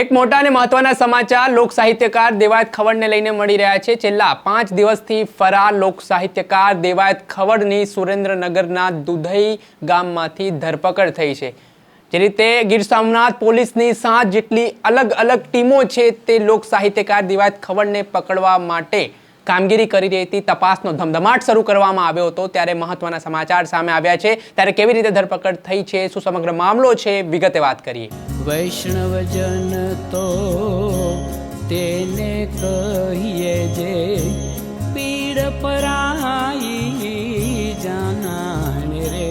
એક મોટા અને મહત્વના સમાચાર, લોક સાહિત્યકાર દેવાયત ખવડને લઈને મળી રહ્યા છે. છેલ્લા પાંચ દિવસથી ફરાર લોક સાહિત્યકાર દેવાયત ખવડની સુરેન્દ્રનગરના દુધઈ ગામમાંથી ધરપકડ થઈ છે. જે રીતે ગીર સોમનાથ પોલીસની સાત જેટલી અલગ અલગ ટીમો છે તે લોક સાહિત્યકાર દેવાયત ખવડને પકડવા માટે કામગીરી કરી રહી હતી. તપાસનો ધમધમાટ શરૂ કરવામાં આવ્યો હતો ત્યારે મહત્વના સમાચાર સામે આવ્યા છે. ત્યારે કેવી રીતે ધરપકડ થઈ છે, શું સમગ્ર મામલો છે, વિગતે વાત કરીએ. વૈષ્ણવજન તો તેને કહીએ જે પીડ પરાઈ જાનાને રે.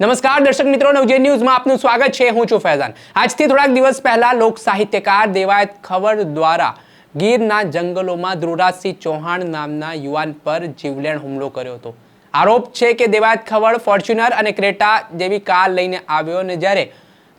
નમસ્કાર, દર્શક મિત્રો નવજે ન્યૂઝમાં આપનું સ્વાગત છે. હું છું ફૈઝાન. આજથી થોડાક દિવસ પહેલા લોક સાહિત્યકાર દેવાયત ખબર દ્વારા ગીરના જંગલોમાં ધ્રુવરાજસિંહ ચૌહાણ નામના યુવાન પર જીવલેણ હુમલો કર્યો હતો. આરોપ છે કે દેવાયત ખવડ ફોર્ચ્યુનર અને ક્રેટા જેવી કાર લઈને આવ્યો અને જ્યારે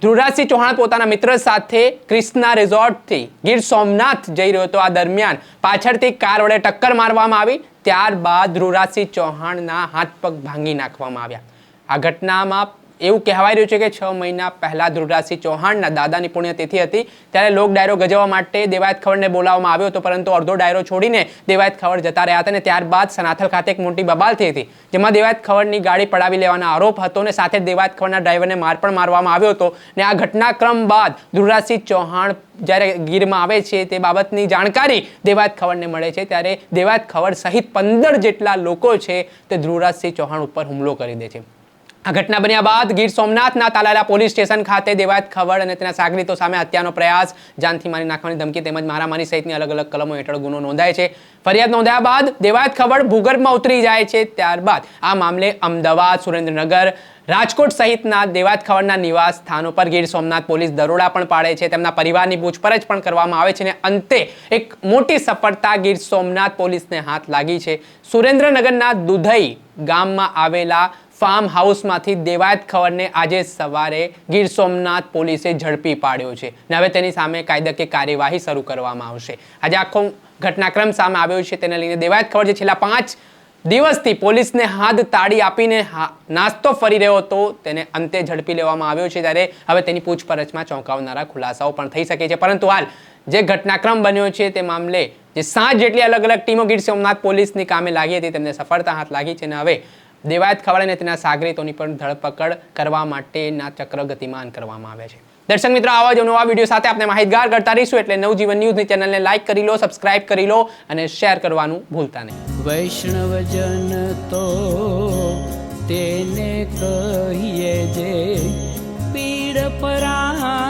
ધ્રુવરાજસિંહ ચૌહાણ પોતાના મિત્ર સાથે ક્રિષ્ના રિઝોર્ટથી ગીર સોમનાથ જઈ રહ્યો હતો. આ દરમિયાન પાછળથી કાર વડે ટક્કર મારવામાં આવી. ત્યારબાદ ધ્રુવરાજસિંહ ચૌહાણના હાથ પગ ભાંગી નાખવામાં આવ્યા. આ ઘટનામાં એવું કહેવાય રહ્યું છે કે છ મહિના પહેલા ધ્રુવરાજસિંહ ચૌહાણના દાદાની પુણ્યતિથિ હતી. ત્યારે લોક ડાયરો ગજવવા માટે દેવાયત ખવડને બોલાવવામાં આવ્યો હતો, પરંતુ અડધો ડાયરો છોડીને દેવાયત ખવડ જતા રહ્યા હતા અને ત્યારબાદ સનાથલ ખાતે એક મોટી બબાલ થઈ હતી, જેમાં દેવાયત ખવડની ગાડી પડાવી લેવાનો આરોપ હતો અને સાથે દેવાયત ખવડના ડ્રાઈવરને માર પણ મારવામાં આવ્યો હતો. ને આ ઘટનાક્રમ બાદ ધ્રુવરાજસિંહ ચૌહાણ જ્યારે ગીરમાં આવે છે તે બાબતની જાણકારી દેવાયત ખવડને મળે છે. ત્યારે દેવાયત ખવડ સહિત પંદર જેટલા લોકો છે તે ધ્રુવરાજસિંહ ચૌહાણ ઉપર હુમલો કરી દે છે. આ ઘટના બન્યા બાદ ગીર સોમનાથના તાલાલા પોલીસ સ્ટેશન ખાતે દેવાયત ખવડ અને તેના સાગરીતો સામે હત્યાનો પ્રયાસ જાનથી મારી નાખવાની ધમકી તેમજ મારામારી સહિતની અલગ અલગ કલમો હેઠળ ગુનો નોંધાય છે. ફરિયાદ નોંધાયા બાદ દેવાયત ખવડ ભૂગર્ભમાં ઉતરી જાય છે. ત્યારબાદ આ મામલે અમદાવાદ, સુરેન્દ્રનગર, રાજકોટ સહિતના દેવાત ખવડના નિવાસ સ્થાનો પર ગીર સોમનાથ પોલીસ દરોડા પણ પાડે છે. તેમના પરિવારની પૂછપરછ પણ કરવામાં આવે છે અને અંતે એક મોટી સફળતા ગીર સોમનાથ પોલીસને હાથ લાગી છે. સુરેન્દ્રનગરના દુધઈ ગામમાં આવેલા ફાર્મ હાઉસમાંથી દેવાયત ખવડને આજે સવારે ગીર સોમનાથ પોલીસે ઝડપી પાડ્યો છે અને હવે તેની સામે કાયદાકીય કાર્યવાહી શરૂ કરવામાં આવશે. આજે આખો ઘટનાક્રમ સામે આવ્યો છે, તેને લઈને દેવાયત ખવડ જે છેલ્લા પાંચ દિવસથી પોલીસને હાથ તાળી આપીને નાસ્તો ફરી રહ્યો હતો, તેને અંતે ઝડપી લેવામાં આવ્યો છે ત્યારે હવે તેની પૂછપરછમાં ચોંકાવનારા ખુલાસાઓ પણ થઈ શકે છે. પરંતુ હાલ જે ઘટનાક્રમ બન્યો છે, તે મામલે જે સાત જેટલી અલગ અલગ ટીમો ગીર સોમનાથ પોલીસની કામે લાગી હતી, તેમને સફળતા હાથ લાગી છે અને હવે દેવાયત ખવડ અને તેના સાગરીતોની પણ ધરપકડ કરવા માટેના ચક્ર ગતિમાન કરવામાં આવે છે. દર્શક મિત્રો, આવા જ નવા વીડિયો સાથે આપણે માહિતગાર કરતા રહીશું એટલે નવજીવન ન્યૂઝની ચેનલને લાઈક કરી લો, સબસ્ક્રાઇબ કરી લો અને શેર કરવાનું ભૂલતા નહીં. વૈષ્ણવજન તો તેને કહીએ જે પીડ પરાઈ